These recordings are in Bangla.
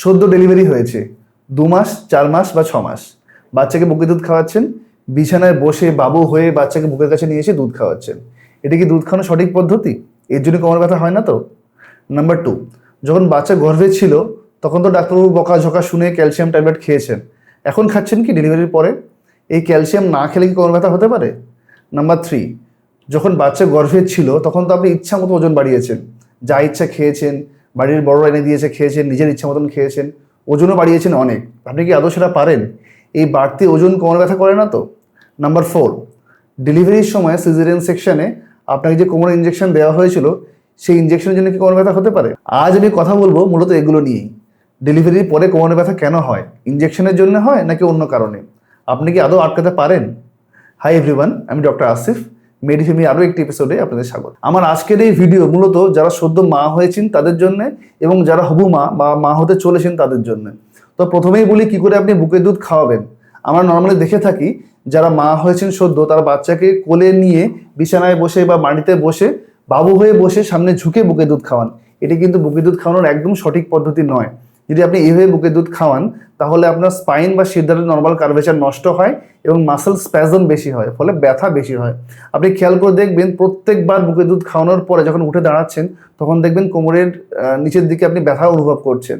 সদ্য ডেলিভারি হয়েছে। দু মাস, চার মাস বা ছ মাস। বাচ্চাকে বুকে দুধ খাওয়াচ্ছেন। বিছানায় বসে বাবু হয়ে বাচ্চাকে বুকের কাছে নিয়ে এসে দুধ খাওয়াচ্ছেন। এটা কি দুধ খাওয়ানোর সঠিক পদ্ধতি? এর জন্য কোমর ব্যথা হয় না তো? নাম্বার টু যখন বাচ্চা গর্ভে ছিল, তখন তো ডাক্তারবাবু বকাঝকা শুনে ক্যালসিয়াম ট্যাবলেট খেয়েছেন। এখন খাচ্ছেন কি ডেলিভারির পরে? এই ক্যালসিয়াম না খেলে কি কোমর ব্যথা হতে পারে? নাম্বার থ্রি যখন বাচ্চা গর্ভে ছিল, তখন তো আপনি ইচ্ছা মতো ওজন বাড়িয়েছেন। যা ইচ্ছা খেয়েছেন বাড়ির বড় এনে দিয়েছে, খেয়েছেন, নিজের ইচ্ছা মতন খেয়েছেন, ওজনও বাড়িয়েছেন অনেক। আপনি কি আদৌ সেটা পারেন? এই বাড়তি ওজন কোমর ব্যথা করে না তো? নাম্বার ফোর ডেলিভারির সময় সিজারিয়ান সেকশনে আপনাকে যে কোমর ইঞ্জেকশন দেওয়া হয়েছিল, সেই ইঞ্জেকশনের জন্য কি কোমর ব্যথা হতে পারে? আজ আমি কথা বলব মূলত এগুলো নিয়েই। ডেলিভারির পরে কোমর ব্যথা কেন হয়? ইঞ্জেকশনের জন্য হয় নাকি অন্য কারণে? আপনি কি আদৌ আটকাতে পারেন? হাই এভরিওয়ান আমি ডক্টর আসিফ। মেডিফেমি আরও একটি এপিসোডে আপনাদের স্বাগত। আমার আজকের এই ভিডিও মূলত যারা সদ্য মা হয়েছেন তাদের জন্য এবং যারা হবু মা বা মা হতে চলেছেন তাদের জন্য। তো প্রথমেই বলি কি করে আপনি বুকের দুধ খাওয়াবেন। আমরা নর্মালি দেখে থাকি, যারা মা হয়েছেন সদ্য, তার বাচ্চাকে কোলে নিয়ে বিছানায় বসে বা মাটিতে বসে বাবু হয়ে বসে সামনে ঝুঁকে বুকে দুধ খাওয়ান। এটি কিন্তু বুকে দুধ খাওয়ানোর একদম সঠিক পদ্ধতি নয়। যদি আপনি এইভাবে বুকে দুধ খাওয়ান, তাহলে আপনার স্পাইন বা সিদ্ধারের নর্মাল কার্ভেচার নষ্ট হয় এবং মাসেল স্প্যাজম বেশি হয়, ফলে ব্যথা বেশি হয়। আপনি খেয়াল করে দেখবেন, প্রত্যেকবার বুকে দুধ খাওয়ানোর পরে যখন উঠে দাঁড়াচ্ছেন, তখন দেখবেন কোমরের নিচের দিকে আপনি ব্যথা অনুভব করছেন।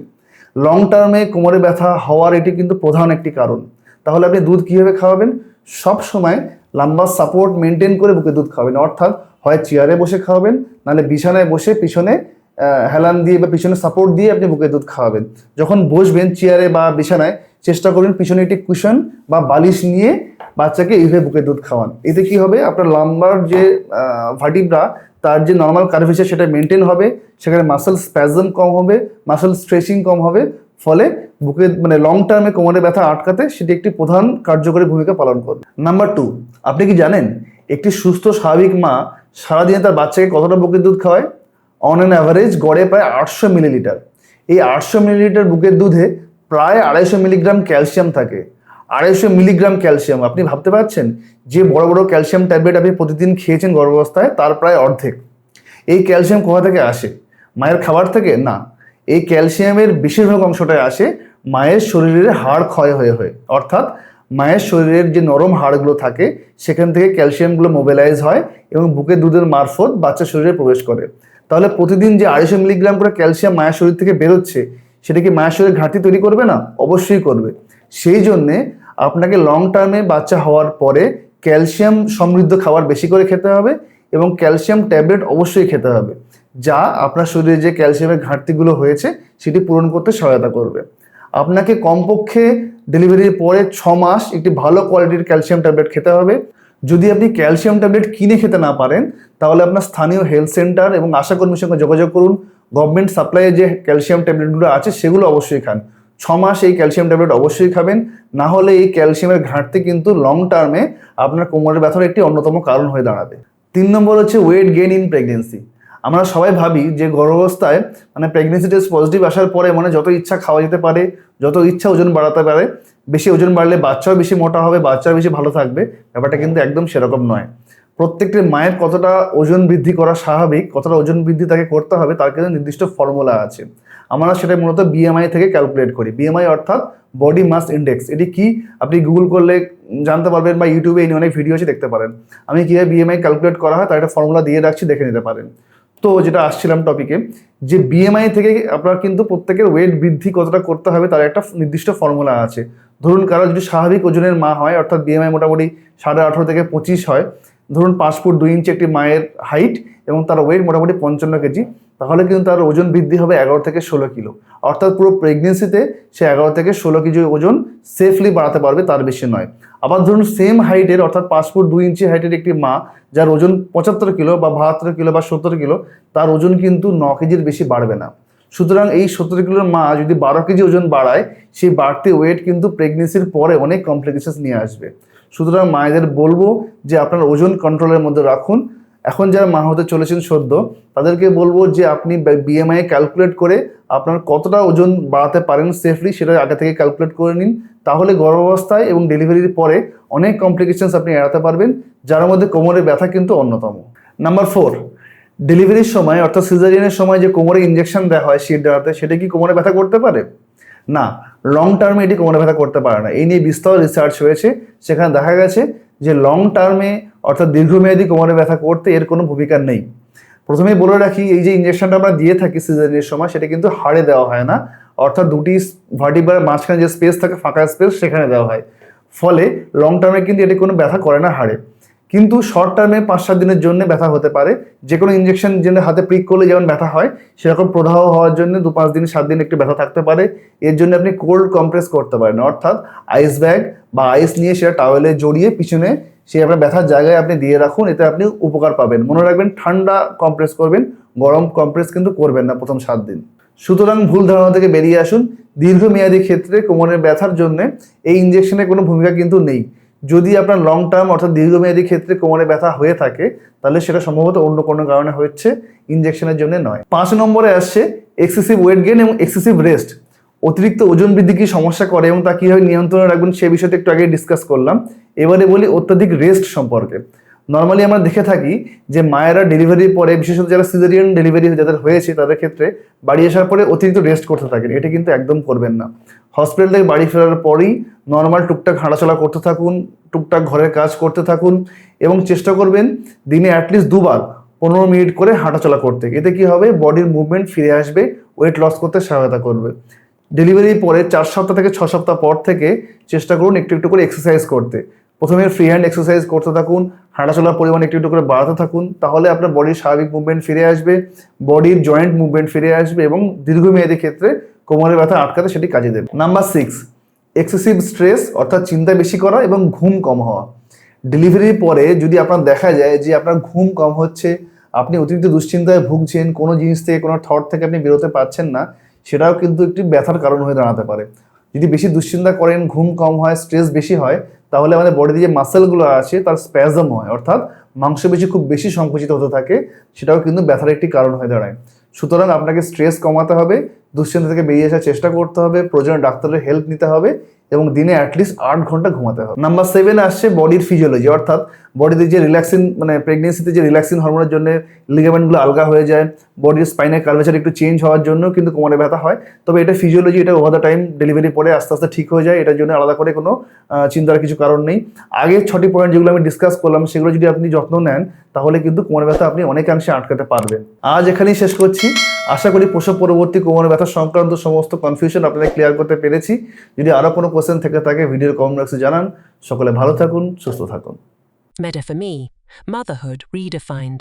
লং টার্মে কোমরে ব্যথা হওয়ার এটি কিন্তু প্রধান একটি কারণ। তাহলে আপনি দুধ কীভাবে খাওয়াবেন? সব সময় লম্বা সাপোর্ট মেনটেন করে বুকে দুধ খাওয়াবেন। অর্থাৎ হয় চেয়ারে বসে খাওয়াবেন, নাহলে বিছানায় বসে পিছনে হেলান দিয়ে বা পিছনে সাপোর্ট দিয়ে আপনি বুকের দুধ খাওয়াবেন। যখন বসবেন চেয়ারে বা বিছানায়, চেষ্টা করবেন পিছনে একটি কুশন বা বালিশ নিয়ে বাচ্চাকে এইভাবে বুকের দুধ খাওয়ান। এতে কি হবে? আপনার লাম্বার যে ভার্টিব্রা তার যে নর্মাল কার্ভেচার সেটা মেনটেন হবে। সেখানে মাসেল স্প্যাজম কম হবে মাসেল স্ট্রেচিং কম হবে। ফলে বুকে মানে লং টার্মে কোমরে ব্যথা আটকাতে সেটি একটি প্রধান কার্যকরী ভূমিকা পালন করবে। নাম্বার টু আপনি কি জানেন? একটি সুস্থ, স্বাভাবিক মা সারাদিনে তার বাচ্চাকে কতটা বুকের দুধ খাওয়ায়? অন অ্যান অ্যাভারেজ গড়ে প্রায় আটশো মিলিলিটার। এই আটশো মিলিলিটার বুকের দুধে প্রায় আড়াইশো মিলিগ্রাম ক্যালসিয়াম থাকে। আড়াইশো মিলিগ্রাম ক্যালসিয়াম, আপনি ভাবতে পারছেন? যে বড় বড় ক্যালসিয়াম ট্যাবলেট আপনি প্রতিদিন খেয়েছেন গর্ভাবস্থায় তার প্রায় অর্ধেক। এই ক্যালসিয়াম কোথা থেকে আসে? মায়ের খাবার থেকে? না। এই ক্যালসিয়ামের বেশিরভাগ অংশটাই আসে মায়ের শরীরের হাড় ক্ষয় হয়ে হয়ে। অর্থাৎ মায়ের শরীরের যে নরম হাড়গুলো থাকে, সেখান থেকে ক্যালসিয়ামগুলো মোবিলাইজ হয় এবং বুকে দুধের মারফত বাচ্চার শরীরে প্রবেশ করে। তাহলে প্রতিদিন যে আড়াইশো মিলিগ্রাম করে ক্যালসিয়াম মায়ের শরীর থেকে বেরোচ্ছে, সেটা কি মায়ের শরীরে ঘাটতি তৈরি করবে না? অবশ্যই করবে। সেই জন্যে আপনাকে লং টার্মে বাচ্চা হওয়ার পরে ক্যালসিয়াম সমৃদ্ধ খাবার বেশি করে খেতে হবে এবং ক্যালসিয়াম ট্যাবলেট অবশ্যই খেতে হবে, যা আপনার শরীরে যে ক্যালসিয়ামের ঘাটতিগুলো হয়েছে, সেটি পূরণ করতে সহায়তা করবে। আপনাকে কমপক্ষে ডেলিভারির পরে ছ মাস একটি ভালো কোয়ালিটির ক্যালসিয়াম ট্যাবলেট খেতে হবে। যদি আপনি ক্যালসিয়াম ট্যাবলেট কিনে খেতে না পারেন, তাহলে আপনার স্থানীয় হেলথ সেন্টার এবং আশাকর্মীর সঙ্গে যোগাযোগ করুন। গভর্নমেন্ট সাপ্লাইয়ে যে ক্যালসিয়াম ট্যাবলেটগুলো আছে, সেগুলো অবশ্যই খান। ছ মাস এই ক্যালসিয়াম ট্যাবলেট অবশ্যই খাবেন। না হলে এই ক্যালসিয়ামের ঘাটতি কিন্তু লং টার্মে আপনার কোমরের ব্যথার একটি অন্যতম কারণ হয়ে দাঁড়াবে। তিন নম্বর হচ্ছে ওয়েট গেইন ইন প্রেগনেন্সি আমরা সবাই ভাবি যে গর্ভাবস্থায় মানে প্রেগনেন্সি টেস্ট পজিটিভ আসার পরে মানে যত ইচ্ছা খাওয়া যেতে পারে, যত ইচ্ছা ওজন বাড়াতে পারে, বেশি ওজন বাড়লে বাচ্চাও বেশি মোটা হবে, বাচ্চাও বেশি ভালো থাকবে, ব্যাপারটা কিন্তু একদম সেরকম নয়। প্রত্যেকটি মায়ের কতটা ওজন বৃদ্ধি করা স্বাভাবিক, কতটা ওজন বৃদ্ধি তাকে করতে হবে, তার কিন্তু নির্দিষ্ট ফর্মুলা আছে। আমরা সেটা মূলত বিএমআই থেকে ক্যালকুলেট করি। বিএমআই অর্থাৎ বডি মাস ইন্ডেক্স এটি কি? আপনি গুগল করলে জানতে পারবেন বা ইউটিউবে এই অনেক ভিডিও আছে দেখতে পারেন। আমি কীভাবে বিএমআই ক্যালকুলেট করা হয়, তার একটা ফর্মুলা দিয়ে রাখছি, দেখে নিতে পারেন। তো যেটা আসছিলাম টপিকে যে বিএমআই থেকে আপনার কিন্তু প্রত্যেকের ওয়েট বৃদ্ধি কতটা করতে হবে তার একটা নির্দিষ্ট ফর্মুলা আছে। ধরুন কারও যদি স্বাভাবিক ওজনের মা হয়, অর্থাৎ বিএমআই মোটামুটি সাড়ে আঠারো থেকে পঁচিশ হয়, ধরুন পাঁচ ফুট দুই ইঞ্চি একটি মায়ের হাইট এবং তার ওয়েট মোটামুটি পঞ্চান্ন কেজি তাহলে কিন্তু তার ওজন বৃদ্ধি হবে এগারো থেকে ষোলো কিলো। অর্থাৎ পুরো প্রেগনেন্সিতে সে এগারো থেকে ষোলো কেজি ওজন সেফলি বাড়াতে পারবে, তার বেশি নয়। আবার ধরুন সেম হাইটের অর্থাৎ পাঁচ ফুট দুই ইঞ্চি হাইটের একটি মা, যার ওজন পঁচাত্তর কিলো বা বাহাত্তর কিলো বা সত্তর কিলো, তার ওজন কিন্তু ন কেজির বেশি বাড়বে না। সুতরাং এই সত্তর কিলোর মা যদি বারো কেজি ওজন বাড়ায়, সেই বাড়তি ওয়েট কিন্তু প্রেগনেন্সির পরে অনেক কমপ্লিকেশনস নিয়ে আসবে। সুতরাং মায়েদের বলব যে আপনার ওজন কন্ট্রোলের মধ্যে রাখুন। এখন যারা মা হতে চলেছেন সদ্য, তাদেরকে বলব যে আপনি বিএমআই ক্যালকুলেট করে আপনার কতটা ওজন বাড়াতে পারেন সেফলি সেটা আগে থেকে ক্যালকুলেট করে নিন। তাহলে গর্ভাবস্থায় এবং ডেলিভারির পরে অনেক কমপ্লিকেশনস আপনি এড়াতে পারবেন, যার মধ্যে কোমরে ব্যথা কিন্তু অন্যতম। নাম্বার ফোর ডেলিভারির সময় অর্থাৎ সিজারিয়ানের সময় যে কোমরে ইঞ্জেকশন দেওয়া হয় শীত দেওয়াতে, সেটা কি কোমরে ব্যথা করতে পারে? না লং টার্মে এটি কোমরে ব্যথা করতে পারে না। এই নিয়ে বিস্তর রিসার্চ হয়েছে। সেখানে দেখা গেছে যে লং টার্মে অর্থাৎ দীর্ঘমেয়াদী কোমরে ব্যথা করতে এর কোনো ভূমিকা নেই। প্রথমেই বলে রাখি, এই যে ইঞ্জেকশনটা আমরা দিয়ে থাকি সিজারিনের সময়, সেটা কিন্তু হাড়ে দেওয়া হয় না। অর্থাৎ দুটি ভার্টিবার মাঝখানে যে স্পেস থাকে, ফাঁকা স্পেস সেখানে দেওয়া হয়। ফলে লং টার্মে কিন্তু এটি কোনো ব্যথা করে না হাড়ে। কিন্তু শর্ট টার্মে পাঁচ সাত দিনের জন্য ব্যথা হতে পারে। যে কোনো ইঞ্জেকশন যেন হাতে প্রিক করলে যেমন ব্যথা হয়, সেরকম প্রদাহ হওয়ার জন্য দু পাঁচ দিন, সাত দিন একটু ব্যথা থাকতে পারে। এর জন্য আপনি কোল্ড কম্প্রেস করতে পারেন। অর্থাৎ আইস ব্যাগ বা আইস নিয়ে সেটা টাওয়েলে জড়িয়ে পিছনে সেই আপনার ব্যথার জায়গায় আপনি দিয়ে রাখুন, এতে আপনি উপকার পাবেন। মনে রাখবেন, ঠান্ডা কম্প্রেস করবেন, গরম কম্প্রেস কিন্তু করবেন না প্রথম সাত দিন। সুতরাং ভুল ধারণা থেকে বেরিয়ে আসুন। দীর্ঘমেয়াদী ক্ষেত্রে কোমরের ব্যথার জন্য এই ইঞ্জেকশনের কোনো ভূমিকা কিন্তু নেই। যদি আপনার লং টার্ম অর্থাৎ দীর্ঘমেয়াদী ক্ষেত্রে কোমরে ব্যথা হয়ে থাকে, তাহলে সেটা সম্ভবত অন্য কোনো কারণে হচ্ছে ইঞ্জেকশনের জন্য নয়। পাঁচ নম্বরে আসছে এক্সেসিভ ওয়েট গেন এবং এক্সেসিভ রেস্ট অতিরিক্ত ওজন বৃদ্ধি কি সমস্যা করে এবং তা কীভাবে নিয়ন্ত্রণে রাখবেন সে বিষয়টা একটু আগে ডিসকাস করলাম। এবারে বলি অত্যাধিক রেস্ট সম্পর্কে। নর্মালি আমরা দেখে থাকি যে মায়েরা ডেলিভারির পরে, বিশেষত যারা সিজারিয়ান ডেলিভারি যাদের হয়েছে, তাদের ক্ষেত্রে বাড়ি আসার পরে অতিরিক্ত রেস্ট করতে থাকেন। এটা কিন্তু একদম করবেন না। হসপিটাল থেকে বাড়ি ফেরার পরেই নর্মাল টুকটাক হাঁটাচলা করতে থাকুন, টুকটাক ঘরের কাজ করতে থাকুন এবং চেষ্টা করবেন দিনে অ্যাটলিস্ট দুবার পনেরো মিনিট করে হাঁটাচলা করতে। এতে কি হবে? বডির মুভমেন্ট ফিরে আসবে ওয়েট লস করতে সহায়তা করবে। ডেলিভারির পরে চার সপ্তাহ থেকে ছ সপ্তাহ পর থেকে চেষ্টা করুন একটু একটু করে এক্সারসাইজ করতে। প্রথমে ফ্রি হ্যান্ড এক্সারসাইজ করতে থাকুন হাঁটাচলার পরিমাণ একটু একটু করে বাড়াতে থাকুন, তাহলে আপনার বডির স্বাভাবিক মুভমেন্ট ফিরে আসবে বডির জয়েন্ট মুভমেন্ট ফিরে আসবে এবং দীর্ঘমেয়াদী ক্ষেত্রে কোমরের ব্যথা আটকাতে সেটি কাজে দেবে। নাম্বার সিক্স এক্সেসিভ স্ট্রেস অর্থাৎ চিন্তা বেশি করা এবং ঘুম কম হওয়া। ডেলিভারির পরে যদি আপনার দেখা যায় যে আপনার ঘুম কম হচ্ছে, আপনি অতিরিক্ত দুশ্চিন্তায় ভুগছেন, কোনো জিনিস থেকে, কোনো থট থেকে আপনি বেরোতে পারছেন না সেটাও কিন্তু একটি ব্যথার কারণ হয়ে দাঁড়াতে পারে। যদি বেশি দুশ্চিন্তা করেন, ঘুম কম হয় স্ট্রেস বেশি হয়, তাহলে আমাদের বডিতে যে মাসেলগুলো আছে, তার স্প্যাজম হয়। অর্থাৎ মাংসপেশি খুব বেশি সংকুচিত হতে থাকে, সেটাও কিন্তু ব্যথার একটি কারণ হয়ে দাঁড়ায়। সুতরাং আপনাকে স্ট্রেস কমাতে হবে দুশ্চিন্তা থেকে বেরিয়ে আসার চেষ্টা করতে হবে, প্রয়োজনে ডাক্তারের হেল্প নিতে হবে এবং দিনে অ্যাটলিস্ট আট ঘণ্টা ঘুমাতে হবে। নাম্বার সেভেন আসছে বডির ফিজিওলজি অর্থাৎ বডিতে যে রিল্যাক্সিং মানে প্রেগনেন্সিতে যে রিল্যাক্সিং হরমোনের জন্য লিগামেন্টগুলো আলগা হয়ে যায় বডির স্পাইনের কার্ভেচার একটু চেঞ্জ হওয়ার জন্য কিন্তু কোমরে ব্যথা হয়। তবে এটা ফিজিওলজি এটা ওভার দ্য টাইম ডেলিভারি পরে আস্তে আস্তে ঠিক হয়ে যায়, এটার জন্য আলাদা করে কোনো চিন্তার কিছু কারণ নেই। আগের ছটি পয়েন্ট যেগুলো আমি ডিসকাস করলাম, সেগুলো যদি আপনি যত্ন নেন, তাহলে কিন্তু কোমরে ব্যথা আপনি অনেকাংশে আটকাতে পারবেন। আজ এখানেই শেষ করছি। আশা করি প্রসব পরবর্তী কোমরে ব্যথা সংক্রান্ত সমস্ত কনফিউশন আপনারা ক্লিয়ার করতে পেরেছি। যদি আরও কোনো কোশ্চেন থেকে থাকে ভিডিওর কমেন্ট বক্সে জানান। সকলে ভালো থাকুন সুস্থ থাকুন। For Me, Motherhood Redefined.